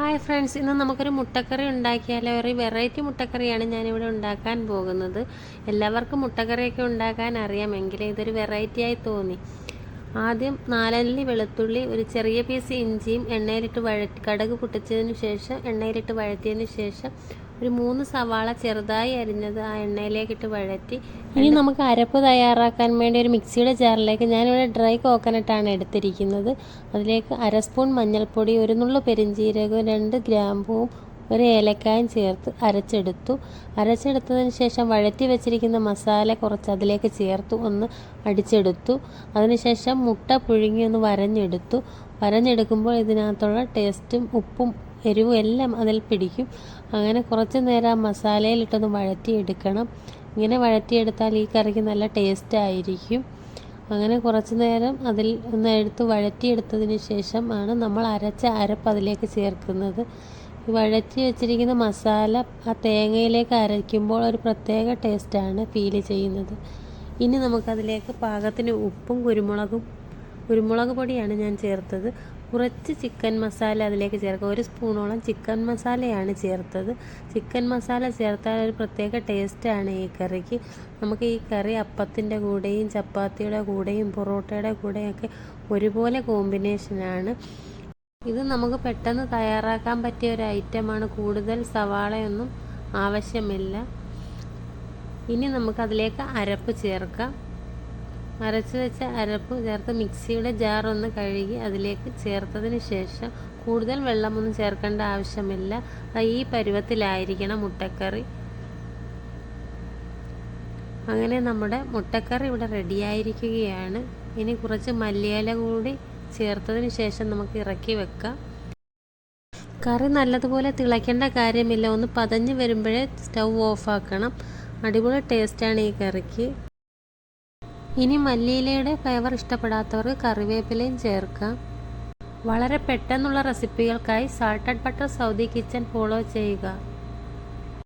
Hi friends ഇന്ന് നമുക്കൊരു മുട്ടക്കറി ഉണ്ടാക്കിയാലോ? ഒരു വെറൈറ്റി മുട്ടക്കറിയാണ് ഞാനിവിടെ ഉണ്ടാക്കാൻ പോകുന്നത്. എല്ലാവർക്കും മുട്ടക്കറിയൊക്കെ ഉണ്ടാക്കാൻ അറിയാമെങ്കിലും ഇതൊരു വെറൈറ്റിയായി തോന്നി. ആദ്യം നാലല്ലി വെളുത്തുള്ളി ഒരു ചെറിയ പീസ് ഇഞ്ചിയും എണ്ണയിലിട്ട് വഴ കടുക് പൊട്ടിച്ചതിന് ശേഷം എണ്ണയിലിട്ട് വഴറ്റിയതിന് ശേഷം ഒരു മൂന്ന് സവാള ചെറുതായി അരിഞ്ഞത് ആ എണ്ണയിലേക്കിട്ട് വഴറ്റി. ഇനി നമുക്ക് അരപ്പ് തയ്യാറാക്കാൻ വേണ്ടി ഒരു മിക്സിയുടെ ജാറിലേക്ക് ഞാനിവിടെ ഡ്രൈ കോക്കനട്ടാണ് എടുത്തിരിക്കുന്നത്. അതിലേക്ക് അര സ്പൂൺ മഞ്ഞൾപ്പൊടി ഒരു നുള്ളു പെരിഞ്ചീരകവും രണ്ട് ഗ്രാമ്പൂവും ഒരു ഏലക്കായും ചേർത്ത് അരച്ചെടുത്തു. അരച്ചെടുത്തതിന് ശേഷം വഴറ്റി വെച്ചിരിക്കുന്ന മസാല കുറച്ച് അതിലേക്ക് ചേർത്ത് ഒന്ന് അടിച്ചെടുത്തു. അതിനുശേഷം മുട്ട പുഴുങ്ങി ഒന്ന് വരഞ്ഞെടുത്തു. വരഞ്ഞെടുക്കുമ്പോൾ ഇതിനകത്തുള്ള ടേസ്റ്റും ഉപ്പും എരിവും എല്ലാം അതിൽ പിടിക്കും. അങ്ങനെ കുറച്ച് നേരം ആ മസാലയിലിട്ടൊന്ന് വഴറ്റിയെടുക്കണം. ഇങ്ങനെ വഴറ്റിയെടുത്താൽ ഈ കറിക്ക് നല്ല ടേസ്റ്റ് ആയിരിക്കും. അങ്ങനെ കുറച്ച് നേരം അതിൽ ഒന്ന് എടുത്ത് വഴറ്റിയെടുത്തതിന് ശേഷം ആണ് നമ്മൾ അരച്ച അരപ്പ് അതിലേക്ക് ചേർക്കുന്നത്. വഴറ്റി വെച്ചിരിക്കുന്ന മസാല ആ തേങ്ങയിലേക്ക് അരയ്ക്കുമ്പോൾ ഒരു പ്രത്യേക ടേസ്റ്റാണ് ഫീൽ ചെയ്യുന്നത്. ഇനി നമുക്കതിലേക്ക് പാകത്തിന് ഉപ്പും കുരുമുളകും കുരുമുളക് പൊടിയാണ് ഞാൻ ചേർത്തത്. കുറച്ച് ചിക്കൻ മസാല അതിലേക്ക് ചേർക്കുക. ഒരു സ്പൂണോളം ചിക്കൻ മസാലയാണ് ചേർത്തത്. ചിക്കൻ മസാല ചേർത്താൽ ഒരു പ്രത്യേക ടേസ്റ്റാണ് ഈ കറിക്ക്. നമുക്ക് ഈ കറി അപ്പത്തിന്റെ കൂടെയും ചപ്പാത്തിയുടെ കൂടെയും പൊറോട്ടയുടെ കൂടെയൊക്കെ ഒരുപോലെ കോമ്പിനേഷനാണ് ഇത് നമുക്ക് പെട്ടെന്ന് തയ്യാറാക്കാൻ പറ്റിയ ഒരു ഐറ്റമാണ് കൂടുതൽ സവാളയൊന്നും ആവശ്യമില്ല. ഇനി നമുക്കതിലേക്ക് അരപ്പ് ചേർക്കാം. അരച്ച് വെച്ച അരപ്പ് ചേർത്ത് മിക്സിയുടെ ജാർ ഒന്ന് കഴുകി അതിലേക്ക് ചേർത്തതിന് ശേഷം കൂടുതൽ വെള്ളമൊന്നും ചേർക്കേണ്ട ആവശ്യമില്ല. ഈ പരുവത്തിലായിരിക്കണം മുട്ടക്കറി. അങ്ങനെ നമ്മുടെ മുട്ടക്കറി ഇവിടെ റെഡിയായിരിക്കുകയാണ് ഇനി കുറച്ച് മല്ലിയില കൂടി ചേർത്തതിന് ശേഷം നമുക്ക് ഇറക്കി വെക്കാം. കറി നല്ലതുപോലെ തിളയ്ക്കേണ്ട കാര്യമില്ല. ഒന്ന് പതഞ്ഞ് വരുമ്പോഴേ സ്റ്റൗ ഓഫാക്കണം അടിപൊളി ടേസ്റ്റാണ് ഈ കറിക്ക്. ഇനി മല്ലിയിലയുടെ ഫ്ലേവർ ഇഷ്ടപ്പെടാത്തവർക്ക് കറിവേപ്പിലയും ചേർക്കാം വളരെ പെട്ടെന്നുള്ള റെസിപ്പികൾക്കായി salted butter Saudi kitchen follow ചെയ്യുക.